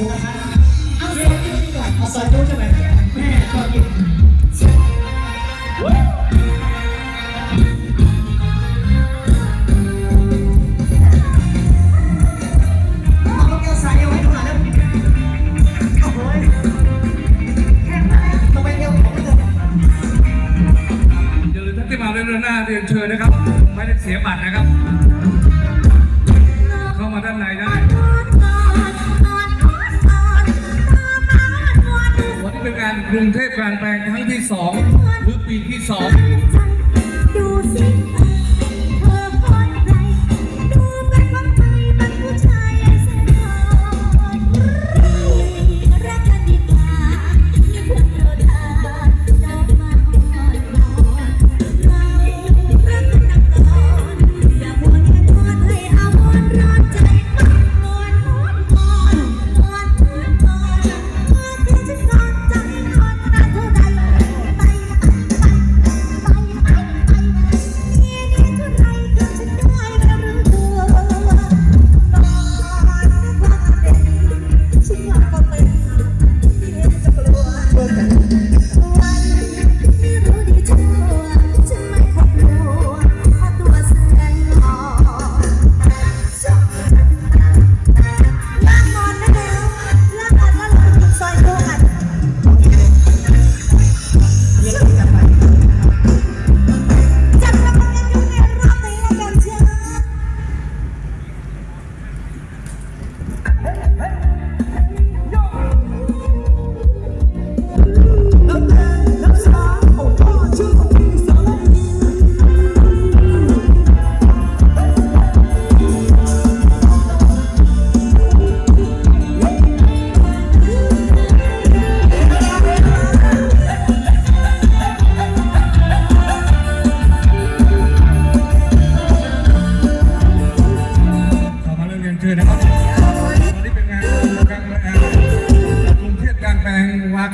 มูกระทะเอาซอยจุ๊บก่อนเอาซอยจุ๊บใช่ไหมแม่ชอบกินที่มาเรื่องหน้าเรียนเชิญนะครับ ไม่ได้เสียบัตรนะครับ กรุงเทพกลางแปลงครั้งที่สองหรือปีที่สอง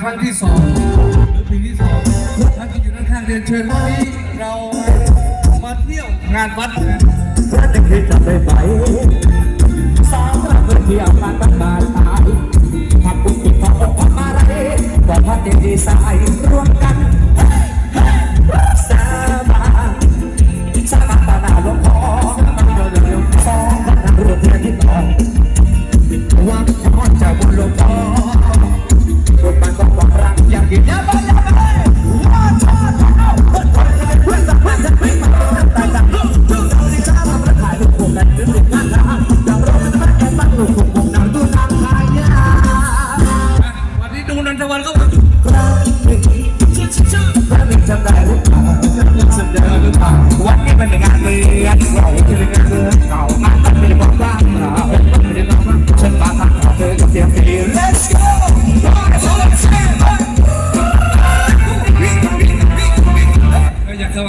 รั้งที่สองหรือปีที่สองท่านที่อยู่ด้านข้างเรียนเชิญวันนี้เรามาเที่ยวงานวัดกันถ้าจะคิดจะไปไหนสาวสาวเพื่อนเที่ยวมาตั้งบานตากทำบุญติดพออกมาไรกว่าพระเต็มดีสาย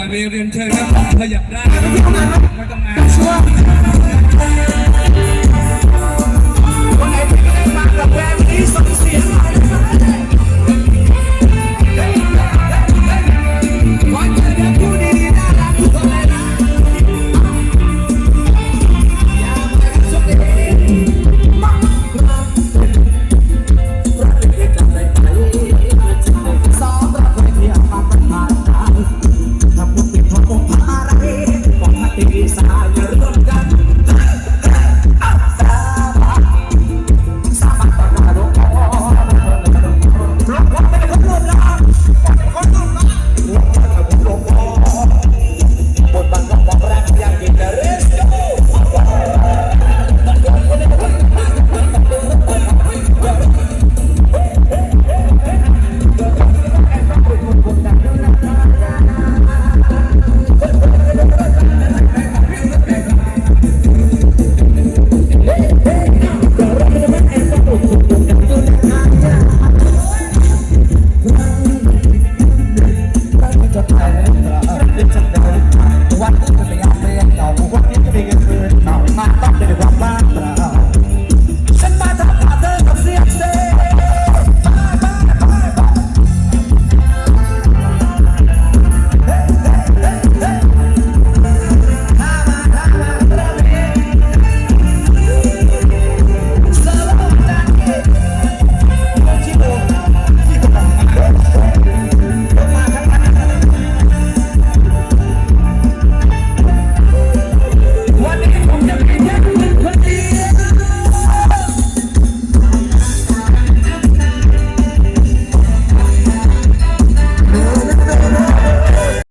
ไปเรียนเชิญครับขยับได้ไม่ต้องมาช่วงคนไหนที่ได้มากับแบรนด์นี้ส่งเสียง